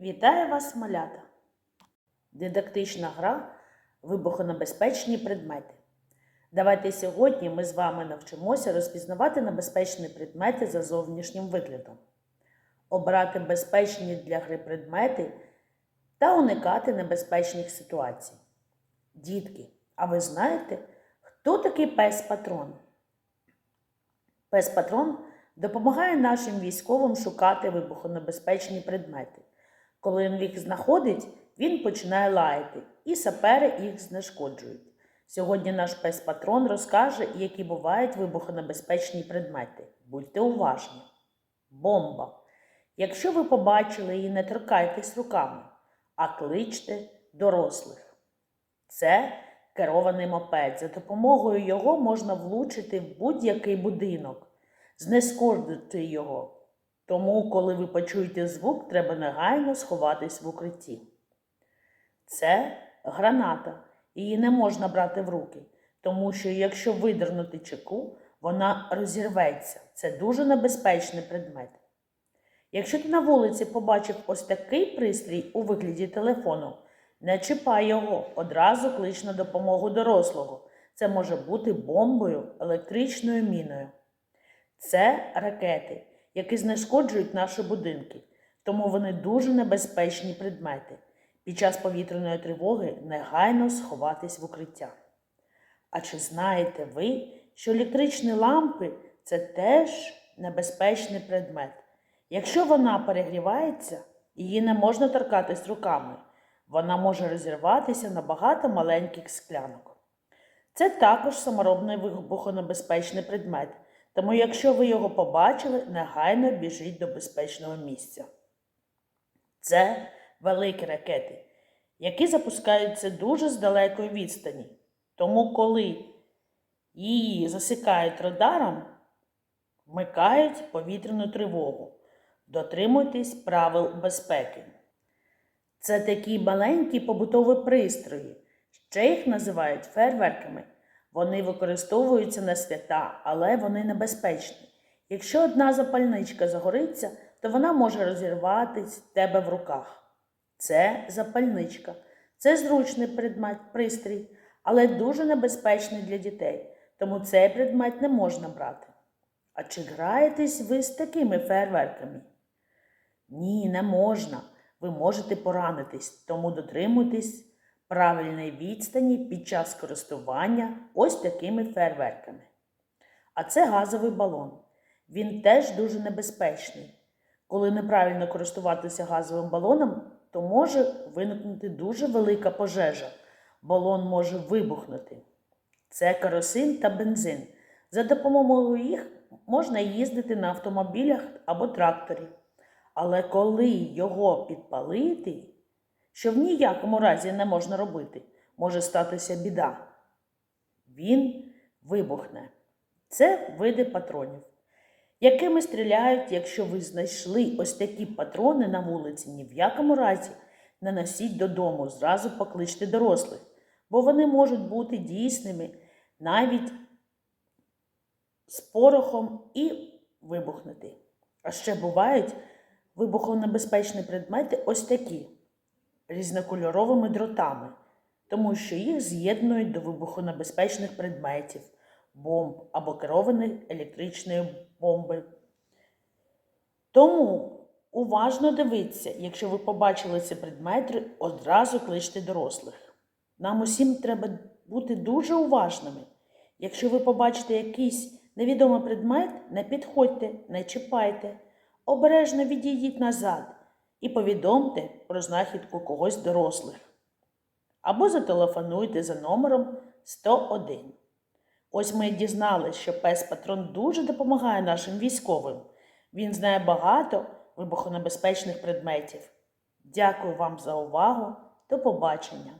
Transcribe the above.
Вітаю вас, малята! Дидактична гра Вибухонебезпечні предмети. Давайте сьогодні ми з вами навчимося розпізнавати небезпечні предмети за зовнішнім виглядом, обирати безпечні для гри предмети та уникати небезпечних ситуацій. Дітки, а ви знаєте, хто такий пес-патрон? Пес-патрон допомагає нашим військовим шукати вибухонебезпечні предмети. Коли він їх знаходить, він починає лаяти, і сапери їх знешкоджують. Сьогодні наш пес-патрон розкаже, які бувають вибухонебезпечні предмети. Будьте уважні. Бомба. Якщо ви побачили її, не торкайтесь руками, а кличте дорослих. Це керований мопед. За допомогою його можна влучити в будь-який будинок, знешкодити його. Тому, коли ви почуєте звук, треба негайно сховатись в укритті. Це граната. Її не можна брати в руки, тому що якщо видернути чеку, вона розірветься. Це дуже небезпечний предмет. Якщо ти на вулиці побачив ось такий пристрій у вигляді телефону, не чіпай його, одразу клич на допомогу дорослого. Це може бути бомбою, електричною міною. Це ракети, які знешкоджують наші будинки, тому вони дуже небезпечні предмети. Під час повітряної тривоги негайно сховатись в укриття. А чи знаєте ви, що електричні лампи це теж небезпечний предмет? Якщо вона перегрівається, її не можна торкатись руками, вона може розірватися на багато маленьких склянок. Це також саморобний вибухонебезпечний предмет, тому якщо ви його побачили, негайно біжіть до безпечного місця. Це великі ракети, які запускаються дуже з далекої відстані. Тому, коли її засікають радаром, вмикають повітряну тривогу. Дотримуйтесь правил безпеки. Це такі маленькі побутові пристрої. Ще їх називають фейерверками. Вони використовуються на свята, але вони небезпечні. Якщо одна запальничка загориться, то вона може розірватись в тебе в руках. Це запальничка. Це зручний предмет, пристрій, але дуже небезпечний для дітей, тому цей предмет не можна брати. А чи граєтесь ви з такими фейерверками? Ні, не можна. Ви можете поранитись, тому дотримуйтесь правильної відстані під час користування ось такими фейерверками. А це газовий балон. Він теж дуже небезпечний. Коли неправильно користуватися газовим балоном, то може виникнути дуже велика пожежа. Балон може вибухнути. Це керосин та бензин. За допомогою їх можна їздити на автомобілях або тракторі. Але коли його підпалити, що в ніякому разі не можна робити, може статися біда. Він вибухне. Це види патронів, якими стріляють, якщо ви знайшли ось такі патрони на вулиці, ні в якому разі не носіть додому, зразу покличте дорослих, бо вони можуть бути дійсними навіть з порохом і вибухнути. А ще бувають вибухонебезпечні предмети ось такі різнокольоровими дротами, тому що їх з'єднують до вибухонебезпечних предметів, бомб або керованої електричної бомби. Тому уважно дивіться, якщо ви побачили ці предмети, одразу кличте дорослих. Нам усім треба бути дуже уважними. Якщо ви побачите якийсь невідомий предмет, не підходьте, не чіпайте, обережно відійдіть назад і повідомте про знахідку когось дорослих. Або зателефонуйте за номером 101. Ось ми дізналися, що пес патрон дуже допомагає нашим військовим. Він знає багато вибухонебезпечних предметів. Дякую вам за увагу. До побачення!